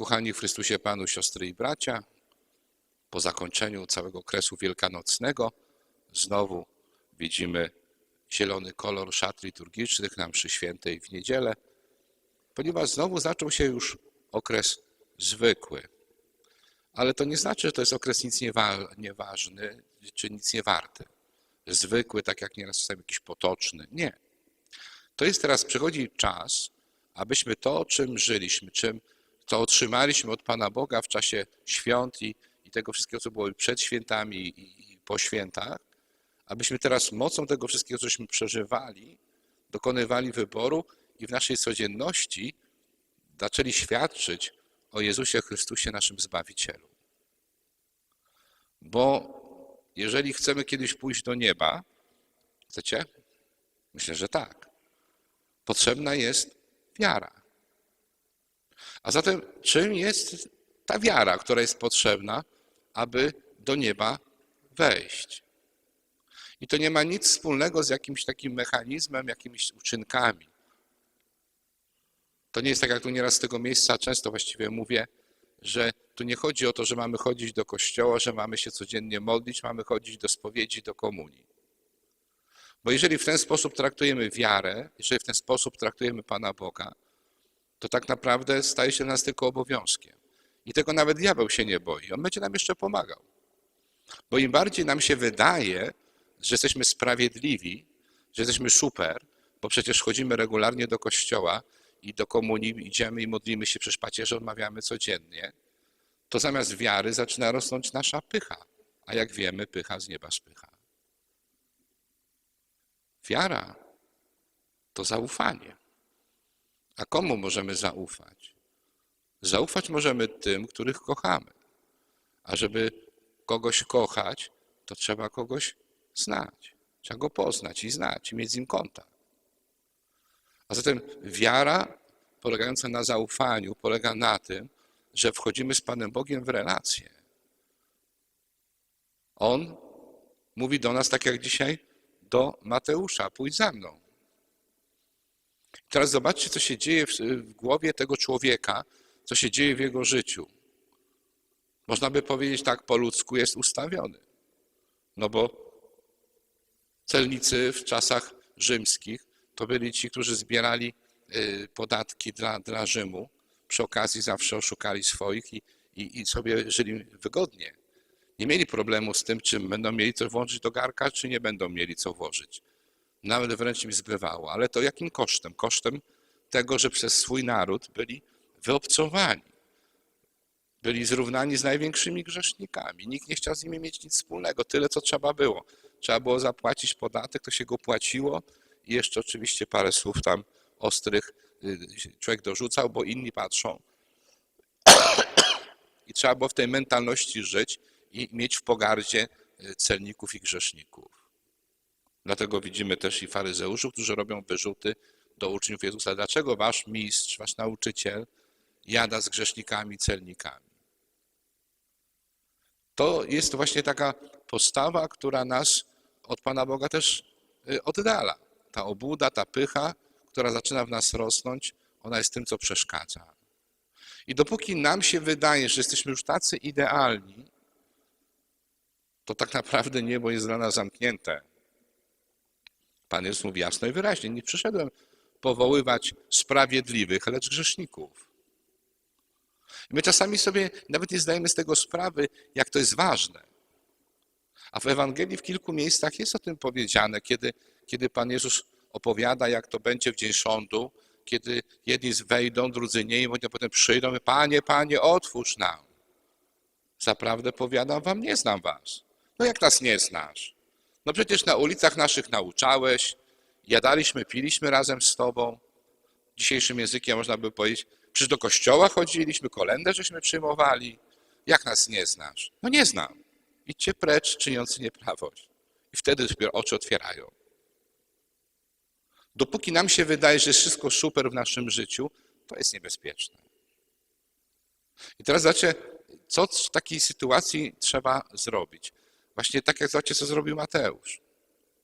Kochani w Chrystusie Panu, siostry i bracia, po zakończeniu całego okresu wielkanocnego znowu widzimy zielony kolor szat liturgicznych na mszy świętej w niedzielę, ponieważ znowu zaczął się już okres zwykły. Ale to nie znaczy, że to jest okres nic niewa- nieważny czy nic nie warty. Zwykły, tak jak nieraz czasami jakiś potoczny. Nie. To jest teraz, przychodzi czas, abyśmy to, czym żyliśmy, czym to otrzymaliśmy od Pana Boga w czasie świąt i, i tego wszystkiego, co było przed świętami i, i po świętach, abyśmy teraz mocą tego wszystkiego, cośmy przeżywali, dokonywali wyboru i w naszej codzienności zaczęli świadczyć o Jezusie Chrystusie, naszym Zbawicielu. Bo jeżeli chcemy kiedyś pójść do nieba, chcecie? Myślę, że tak. Potrzebna jest wiara. A zatem czym jest ta wiara, która jest potrzebna, aby do nieba wejść? I to nie ma nic wspólnego z jakimś takim mechanizmem, jakimiś uczynkami. To nie jest tak, jak tu nieraz z tego miejsca często właściwie mówię, że tu nie chodzi o to, że mamy chodzić do kościoła, że mamy się codziennie modlić, mamy chodzić do spowiedzi, do komunii. Bo jeżeli w ten sposób traktujemy wiarę, jeżeli w ten sposób traktujemy Pana Boga, to tak naprawdę staje się dla nas tylko obowiązkiem. I tego nawet diabeł się nie boi. On będzie nam jeszcze pomagał. Bo im bardziej nam się wydaje, że jesteśmy sprawiedliwi, że jesteśmy super, bo przecież chodzimy regularnie do kościoła i do komunii idziemy i modlimy się, przecież pacierze odmawiamy codziennie, to zamiast wiary zaczyna rosnąć nasza pycha. A jak wiemy, pycha z nieba spycha. Wiara to zaufanie. A komu możemy zaufać? Zaufać możemy tym, których kochamy. A żeby kogoś kochać, to trzeba kogoś znać. Trzeba go poznać i znać, i mieć z nim kontakt. A zatem wiara polegająca na zaufaniu polega na tym, że wchodzimy z Panem Bogiem w relację. On mówi do nas, tak jak dzisiaj do Mateusza, pójdź za mną. Teraz zobaczcie, co się dzieje w, w głowie tego człowieka, co się dzieje w jego życiu. Można by powiedzieć tak po ludzku, jest ustawiony. No bo celnicy w czasach rzymskich to byli ci, którzy zbierali y, podatki dla, dla Rzymu. Przy okazji zawsze oszukali swoich i, i, i sobie żyli wygodnie. Nie mieli problemu z tym, czy będą mieli co włożyć do garka, czy nie będą mieli co włożyć. Nawet wręcz im zbywało. Ale to jakim kosztem? Kosztem tego, że przez swój naród byli wyobcowani. Byli zrównani z największymi grzesznikami. Nikt nie chciał z nimi mieć nic wspólnego. Tyle, co trzeba było. Trzeba było zapłacić podatek, to się go płaciło i jeszcze oczywiście parę słów tam ostrych y, człowiek dorzucał, bo inni patrzą. I trzeba było w tej mentalności żyć i mieć w pogardzie y, celników i grzeszników. Dlatego widzimy też i faryzeuszów, którzy robią wyrzuty do uczniów Jezusa. Dlaczego wasz mistrz, wasz nauczyciel jada z grzesznikami, celnikami? To jest właśnie taka postawa, która nas od Pana Boga też y, oddala. Ta obłuda, ta pycha, która zaczyna w nas rosnąć, ona jest tym, co przeszkadza. I dopóki nam się wydaje, że jesteśmy już tacy idealni, to tak naprawdę niebo jest dla nas zamknięte. Pan Jezus mówi jasno i wyraźnie, nie przyszedłem powoływać sprawiedliwych, lecz grzeszników. I my czasami sobie nawet nie zdajemy z tego sprawy, jak to jest ważne. A w Ewangelii w kilku miejscach jest o tym powiedziane, kiedy, kiedy Pan Jezus opowiada, jak to będzie w dzień sądu, kiedy jedni wejdą, drudzy nie, i potem przyjdą i Panie, Panie, otwórz nam. Zaprawdę powiadam wam, nie znam was. No jak nas nie znasz? No przecież na ulicach naszych nauczałeś, jadaliśmy, piliśmy razem z tobą. Dzisiejszym językiem można by powiedzieć, przecież do kościoła chodziliśmy, kolendę żeśmy przyjmowali. Jak nas nie znasz? No nie znam. Idźcie precz, czyniący nieprawość. I wtedy dopiero oczy otwierają. Dopóki nam się wydaje, że jest wszystko super w naszym życiu, to jest niebezpieczne. I teraz zobaczcie, co w takiej sytuacji trzeba zrobić. Właśnie tak jak zobaczcie, co zrobił Mateusz.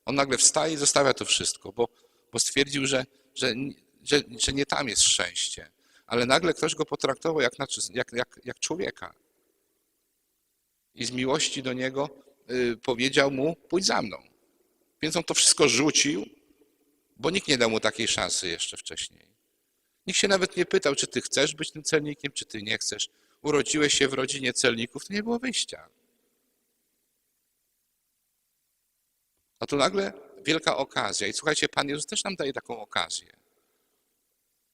On nagle wstaje i zostawia to wszystko, bo, bo stwierdził, że, że, że, że nie tam jest szczęście. ale nagle ktoś go potraktował jak, na- jak, jak, jak człowieka. I z miłości do niego y, powiedział mu: pójdź za mną. Więc on to wszystko rzucił, bo nikt nie dał mu takiej szansy jeszcze wcześniej. Nikt się nawet nie pytał, czy ty chcesz być tym celnikiem, czy ty nie chcesz. Urodziłeś się w rodzinie celników, to nie było wyjścia. A tu nagle wielka okazja. I słuchajcie, Pan Jezus też nam daje taką okazję.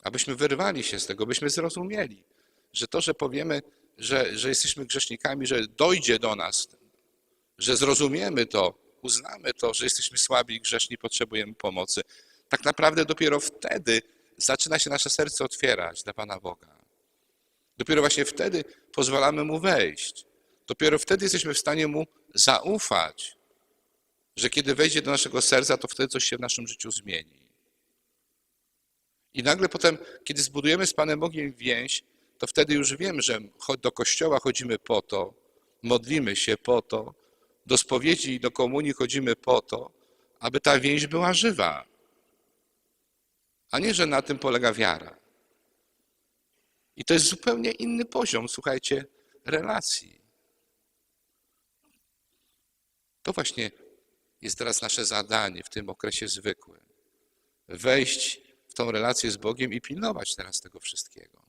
Abyśmy wyrwali się z tego, byśmy zrozumieli, że to, że powiemy, że, że jesteśmy grzesznikami, że dojdzie do nas, że zrozumiemy to, uznamy to, że jesteśmy słabi i grzeszni, potrzebujemy pomocy, tak naprawdę dopiero wtedy zaczyna się nasze serce otwierać dla Pana Boga. Dopiero właśnie wtedy pozwalamy Mu wejść. Dopiero wtedy jesteśmy w stanie Mu zaufać, że kiedy wejdzie do naszego serca, to wtedy coś się w naszym życiu zmieni. I nagle potem, kiedy zbudujemy z Panem Bogiem więź, to wtedy już wiemy, że do kościoła chodzimy po to, modlimy się po to, do spowiedzi i do komunii chodzimy po to, aby ta więź była żywa. A nie, że na tym polega wiara. I to jest zupełnie inny poziom, słuchajcie, relacji. To właśnie jest teraz nasze zadanie w tym okresie zwykłym. Wejść w tą relację z Bogiem i pilnować teraz tego wszystkiego.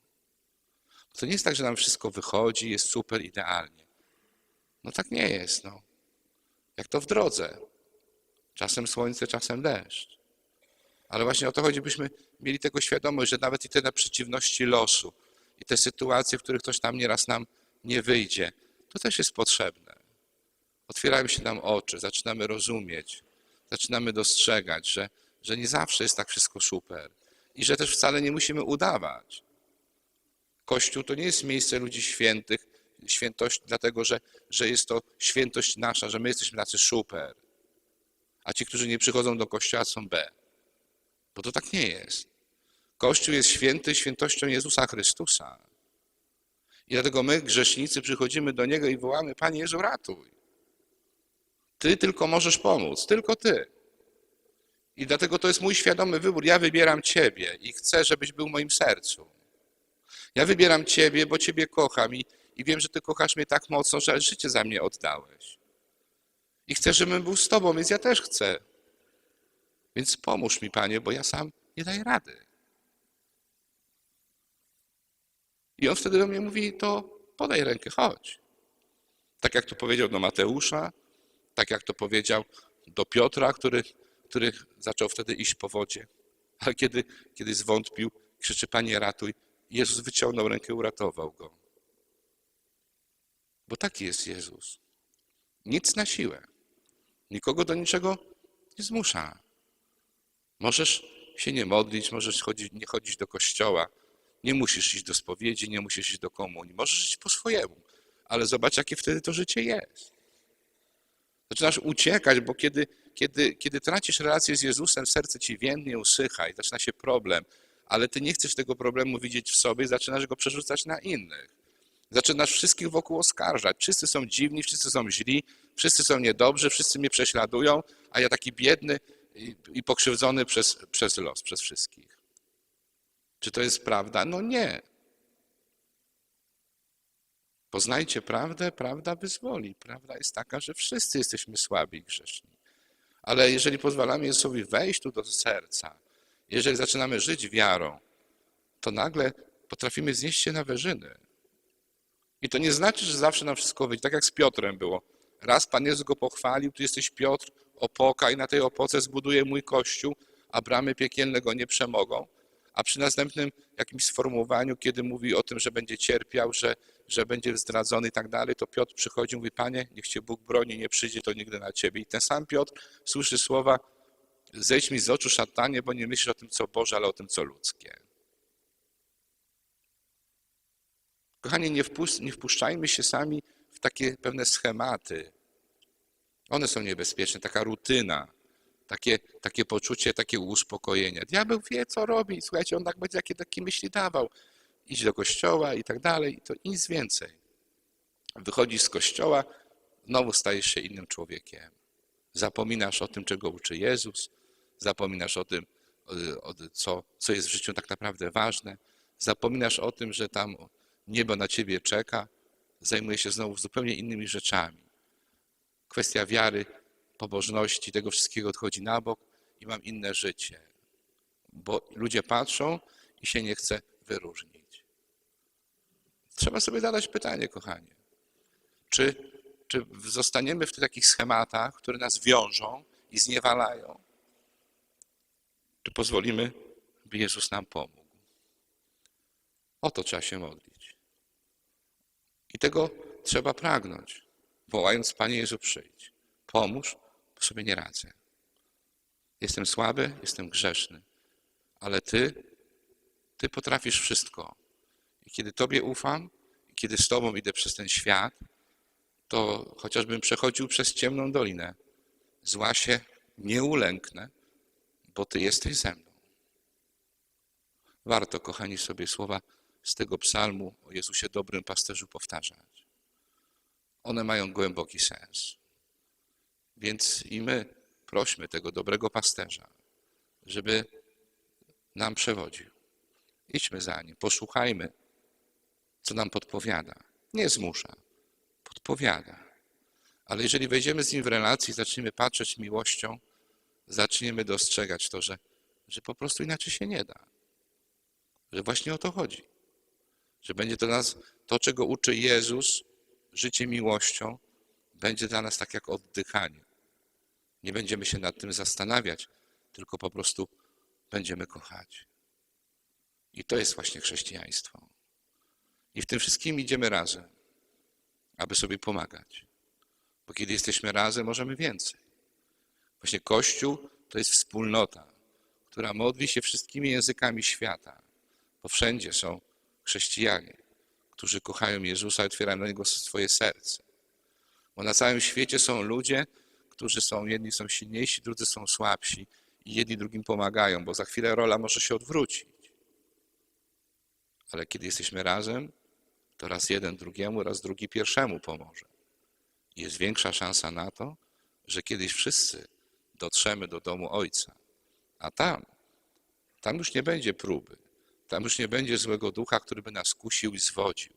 To nie jest tak, że nam wszystko wychodzi, jest super, idealnie. No tak nie jest, no. Jak to w drodze. Czasem słońce, czasem deszcz. Ale właśnie o to chodzi, byśmy mieli tego świadomość, że nawet i te przeciwności losu, i te sytuacje, w których ktoś tam nieraz nam nie wyjdzie, to też jest potrzebne. Otwierają się nam oczy, zaczynamy rozumieć, zaczynamy dostrzegać, że, że nie zawsze jest tak wszystko super i że też wcale nie musimy udawać. Kościół to nie jest miejsce ludzi świętych, świętość dlatego, że, że jest to świętość nasza, że my jesteśmy tacy super, a ci, którzy nie przychodzą do kościoła są B. Bo to tak nie jest. Kościół jest święty świętością Jezusa Chrystusa. I dlatego my, grzesznicy, przychodzimy do Niego i wołamy, Panie Jezu, ratuj. Ty tylko możesz pomóc, tylko Ty. I dlatego to jest mój świadomy wybór. Ja wybieram Ciebie i chcę, żebyś był w moim sercu. Ja wybieram Ciebie, bo Ciebie kocham i, i wiem, że Ty kochasz mnie tak mocno, że życie za mnie oddałeś. I chcę, żebym był z Tobą, więc ja też chcę. Więc pomóż mi, Panie, bo ja sam nie daję rady. I on wtedy do mnie mówi, to podaj rękę, chodź. Tak jak to powiedział do Mateusza, tak jak to powiedział do Piotra, który, który zaczął wtedy iść po wodzie. Ale kiedy, kiedy zwątpił, krzyczy, Panie ratuj, Jezus wyciągnął rękę uratował go. Bo taki jest Jezus. Nic na siłę. Nikogo do niczego nie zmusza. Możesz się nie modlić, możesz chodzić, nie chodzić do kościoła, nie musisz iść do spowiedzi, nie musisz iść do komunii. Możesz żyć po swojemu, ale zobacz, jakie wtedy to życie jest. Zaczynasz uciekać, bo kiedy, kiedy, kiedy tracisz relację z Jezusem, serce ci więdnie, usycha i zaczyna się problem, ale ty nie chcesz tego problemu widzieć w sobie, zaczynasz go przerzucać na innych. Zaczynasz wszystkich wokół oskarżać. Wszyscy są dziwni, wszyscy są źli, wszyscy są niedobrzy, wszyscy mnie prześladują, a ja taki biedny i, i pokrzywdzony przez, przez los, przez wszystkich. Czy to jest prawda? No nie. Poznajcie prawdę, prawda wyzwoli. Prawda jest taka, że wszyscy jesteśmy słabi i grzeszni. Ale jeżeli pozwalamy Jezusowi wejść tu do serca, jeżeli zaczynamy żyć wiarą, to nagle potrafimy znieść się na wyżyny. I to nie znaczy, że zawsze nam wszystko wyjdzie. Tak jak z Piotrem było. Raz Pan Jezus go pochwalił, tu jesteś Piotr, opoka i na tej opoce zbuduję mój kościół, a bramy piekielne go nie przemogą. A przy następnym jakimś sformułowaniu, kiedy mówi o tym, że będzie cierpiał, że, że będzie zdradzony i tak dalej, to Piotr przychodzi i mówi, Panie, niech Cię Bóg broni, nie przyjdzie to nigdy na Ciebie. I ten sam Piotr słyszy słowa, zejdź mi z oczu szatanie, bo nie myślisz o tym, co Boże, ale o tym, co ludzkie. Kochani, nie, wpusz- nie wpuszczajmy się sami w takie pewne schematy. One są niebezpieczne, taka rutyna, takie, takie poczucie, takie uspokojenia. Diabeł wie, co robi. Słuchajcie, on tak będzie jakie takie myśli dawał. Idź do kościoła i tak dalej, to nic więcej. Wychodzisz z kościoła, znowu stajesz się innym człowiekiem. Zapominasz o tym, czego uczy Jezus, zapominasz o tym, y, co, co jest w życiu tak naprawdę ważne, zapominasz o tym, że tam niebo na ciebie czeka, zajmujesz się znowu zupełnie innymi rzeczami. Kwestia wiary, pobożności, tego wszystkiego odchodzi na bok i mam inne życie, bo ludzie patrzą i się nie chce wyróżnić. Trzeba sobie zadać pytanie, kochanie. Czy, czy zostaniemy w tych takich schematach, które nas wiążą i zniewalają? Czy pozwolimy, by Jezus nam pomógł? O to trzeba się modlić. I tego trzeba pragnąć, wołając Panie Jezu, przyjdź. Pomóż, bo sobie nie radzę. Jestem słaby, jestem grzeszny, ale Ty, Ty potrafisz wszystko. Kiedy Tobie ufam, kiedy z Tobą idę przez ten świat, to chociażbym przechodził przez ciemną dolinę, zła się nie ulęknę, bo Ty jesteś ze mną. Warto, kochani, sobie słowa z tego psalmu o Jezusie dobrym pasterzu powtarzać. One mają głęboki sens. Więc i my prośmy tego dobrego pasterza, żeby nam przewodził. Idźmy za nim, posłuchajmy, co nam podpowiada. Nie zmusza, podpowiada. Ale jeżeli wejdziemy z nim w relację, zaczniemy patrzeć miłością, zaczniemy dostrzegać to, że, że po prostu inaczej się nie da. Że właśnie o to chodzi. Że będzie to nas, to czego uczy Jezus, życie miłością, będzie dla nas tak jak oddychanie. Nie będziemy się nad tym zastanawiać, tylko po prostu będziemy kochać. I to jest właśnie chrześcijaństwo. I w tym wszystkim idziemy razem, aby sobie pomagać. Bo kiedy jesteśmy razem, możemy więcej. Właśnie Kościół to jest wspólnota, która modli się wszystkimi językami świata, bo wszędzie są chrześcijanie, którzy kochają Jezusa i otwierają na Niego swoje serce. Bo na całym świecie są ludzie, którzy są, jedni są silniejsi, drudzy są słabsi i jedni drugim pomagają, bo za chwilę rola może się odwrócić. Ale kiedy jesteśmy razem, to raz jeden drugiemu, raz drugi pierwszemu pomoże. Jest większa szansa na to, że kiedyś wszyscy dotrzemy do domu Ojca. A tam, tam już nie będzie próby, tam już nie będzie złego ducha, który by nas kusił i zwodził.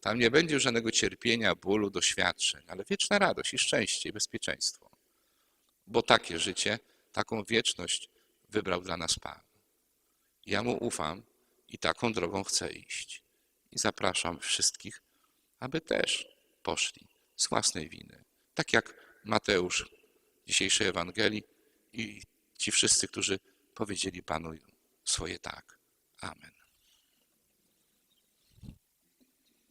Tam nie będzie żadnego cierpienia, bólu, doświadczeń, ale wieczna radość i szczęście i bezpieczeństwo. Bo takie życie, taką wieczność wybrał dla nas Pan. Ja Mu ufam i taką drogą chcę iść. I zapraszam wszystkich, aby też poszli z własnej winy. Tak jak Mateusz dzisiejszej Ewangelii i ci wszyscy, którzy powiedzieli Panu swoje tak. Amen.